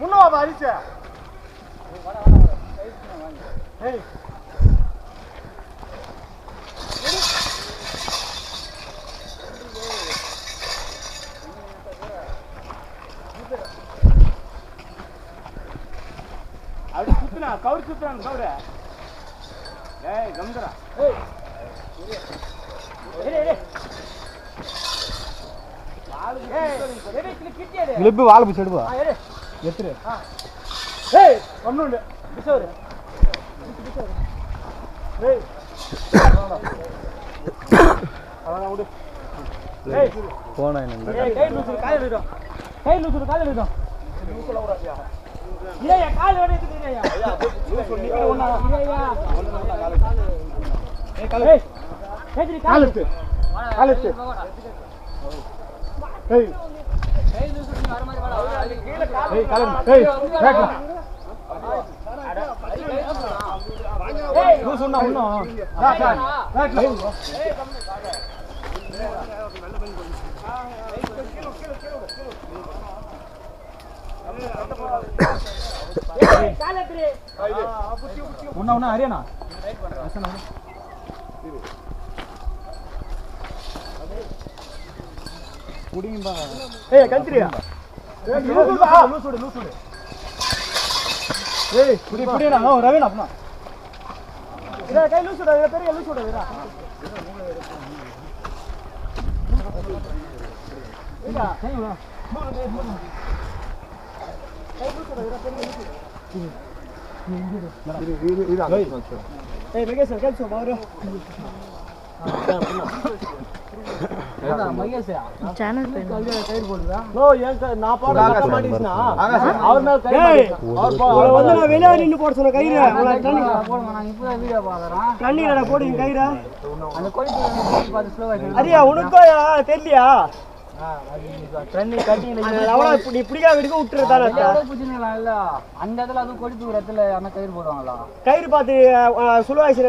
முன்னவா அரிசி ஏய் அப்படி சுத்துனா கவுரி சுத்துறான் கவுரு. ஏய் கம்தரா ஏய் ஏய் கிளிப்பு வாழை பிடிச்சி எடுப்பா. எத்துரு ஏய் ஒண்ணுண்டு பிசோரு ஏய். அதான் விடு. ஏய். போனா என்ன ஏய் கை லூசு கால விடும் கை லூசு கால விடும் ஏய் கால் வரைக்கும் நீரையா ஐயா லூசு நிக்கிற ஒண்ணா ஏய்யா ஏய் கால ஏய் கேஜரி கால் எடுத்து. கால் எடுத்து. ஏய் ஏய் கால் ஏய் பேக்ல ஏய் லூசு ஒண்ணா ஒண்ணும் பேக்ல ஒண்ணா ஒண்ணா ஹரியானா குடிங்கப்பா ஏய் கந்திரியா லூசுடு லூசுடு ஏய் புடி புடி நான் ஒரு ரவி நான் இதா கை லூசுடா இதா பெரிய லூசுடா இதா இதா கை வா. கை லூசுடா இதா பெரிய லூசுடா இது இது இது ஏய். வெகேஷ் கேட்சோ பாரு நின்னு போட சொன்ன கயிறு அவளை போடுங்க கயிறு அரியா உனக்கோயா தெரியலையா தண்ணி கட்டிங்களா விடுக்க இப்படி அந்த இடத்துல அதுவும் கொடி தூரத்துல அந்த கயிறு போடுவாங்களா கயிறு பார்த்து சுழுவாய்ச்சி